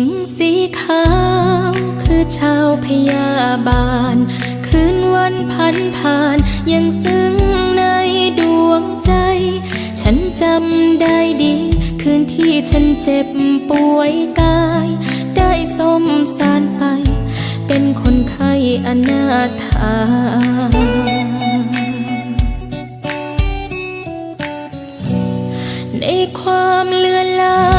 งสีขาว คือชาวพยาบาล คืนวันพันผ่าน ยังซึ้งในดวงใจ ฉันจำได้ดี คืนที่ฉันเจ็บป่วยกาย ได้สมสารไป เป็นคนไข้อนาถาในความเลือนลา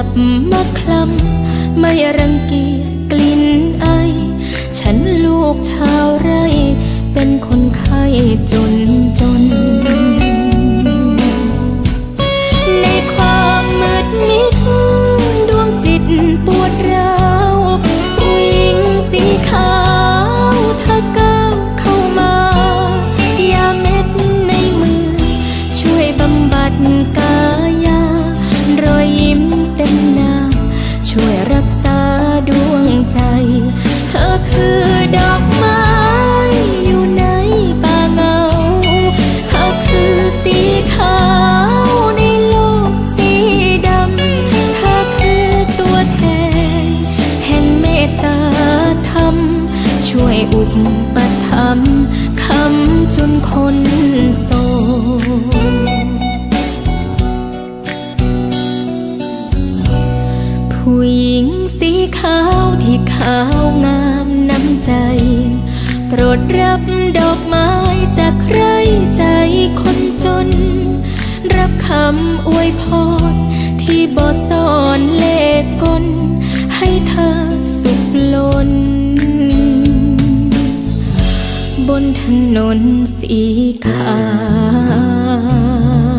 มาจับมาคลำไม่รังเกียจกลิ่นไอ ฉันลูกชาวไร่ เป็นคนไข้จน ดรับดอกไม้จากใครใจคนจน รับคำอวยพรที่บอสอนเลขกล ให้เธอสุขล้น บนถนนสีขาว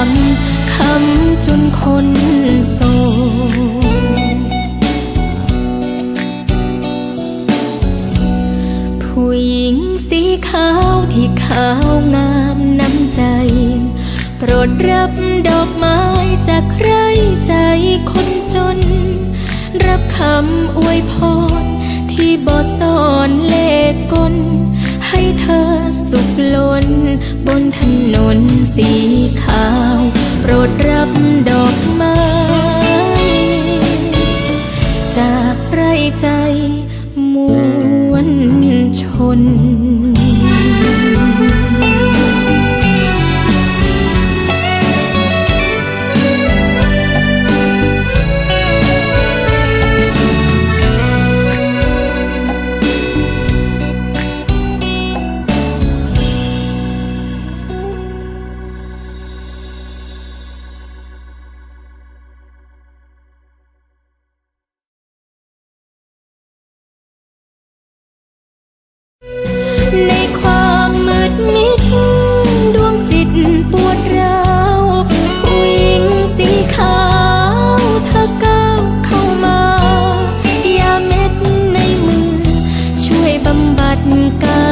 ถัมภ์คำจนคนโศผู้หญิงสีขาวที่ขาวงามน้ำใจ โปรดรับดอกไม้จากใครใจคนจน รับคำอวยพรที่บอสอนเลขกล ให้เธอสุขล้น บนถนนสีขาว โปรดรับดอกไม้ จากไรใจมวลชน ในความมืดมิด ดวงจิตปวดร้าวผู้หญิงสีขาวเธอก้าวเข้ามา ยาเม็ดในมือ ช่วยบำบัดกาย